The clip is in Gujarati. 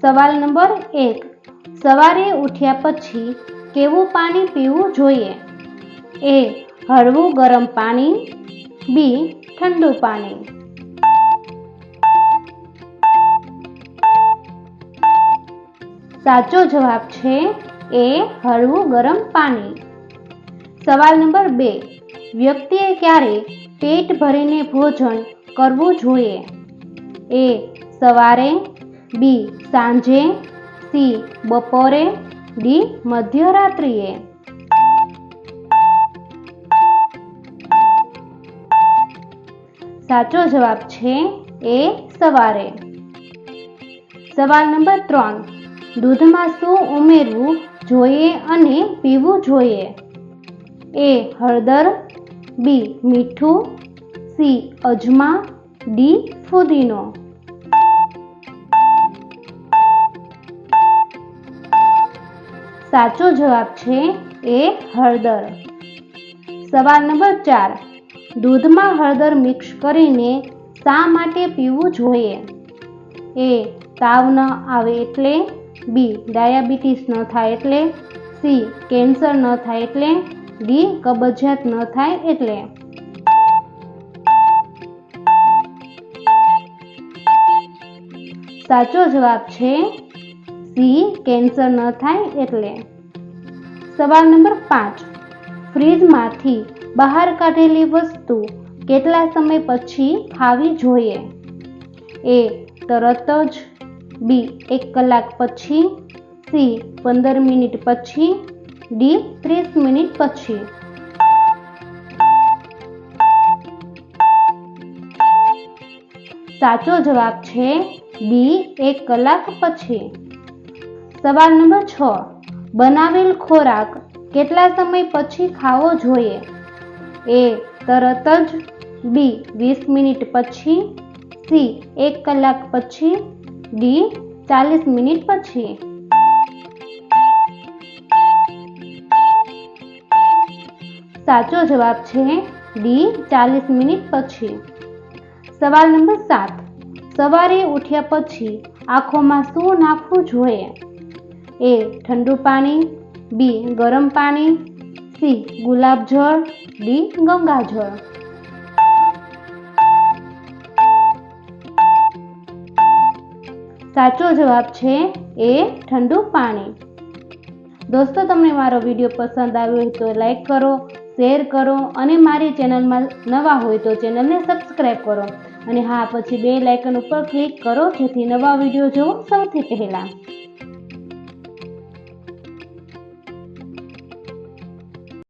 સવાલ નંબર એક. સવારે ઉઠ્યા પછી કેવું પાણી પીવું જોઈએ? એ. હળવું ગરમ પાણી. બી. ઠંડુ પાણી. સાચો જવાબ છે એ હળવું ગરમ પાણી. સવાલ નંબર બે. વ્યક્તિએ ક્યારે પેટ ભરીને ભોજન કરવું જોઈએ? એ. સવારે બી, સાંજે. સી, બપોરે. ડી, મધ્યરાત્રિએ. સાચો જવાબ છે એ સવારે. સવાલ નંબર ત્રણ. દૂધમાં શું ઉમેરવું જોઈએ અને પીવું જોઈએ? એ, હળદર. બી, મીઠું. સી, અજમા. ડી, ફુદીનો. સાચો જવાબ છે એ હળદર. સવાલ નંબર ચાર. દૂધમાં હળદર મિક્સ કરીને શા માટે પીવું જોઈએ? એ, તાવ ન આવે એટલે. બી, ડાયાબિટીસ ન થાય એટલે. સી, કેન્સર ન થાય એટલે. ડી, કબજિયાત ન થાય એટલે. સાચો જવાબ છે સી કેન્સર ન થાય એટલે. સવાલ નંબર પાંચ. ફ્રીજમાંથી બહાર કાઢેલી વસ્તુ કેટલા સમય પછી ખાવી જોઈએ? એ, તરત જ. બી, એક કલાક પછી. સી, પંદર મિનિટ પછી. ડી, ત્રીસ મિનિટ પછી. સાચો જવાબ છે બી, એક કલાક પછી. સવાલ નંબર છ. બનાવેલ ખોરાક કેટલા સમય પછી ખાવો જોઈએ? એ, તરત જ. બી, વીસ મિનિટ પછી. સી, એક કલાક પછી. ડી, ચાલીસ મિનિટ પછી. સાચો જવાબ છે ડી, ચાલીસ મિનિટ પછી. સવાલ નંબર સાત. સવારે ઉઠ્યા પછી આંખોમાં શું નાખવું જોઈએ? એ ઠંડુ પાણી, બી ગરમ પાણી, સી ગુલાબજળ ડી ગંગાજળ સાચો જવાબ છે એ ઠંડુ પાણી. દોસ્તો, તમને મારો વીડિયો પસંદ આવ્યો હોય તો લાઈક કરો, શેર કરો અને મારી ચેનલમાં નવા હોય તો ચેનલને સબસ્ક્રાઈબ કરો. અને હા, પછી બે લાઇકન ઉપર ક્લિક કરો જેથી નવા વીડિયો જોવો સૌથી પહેલાં.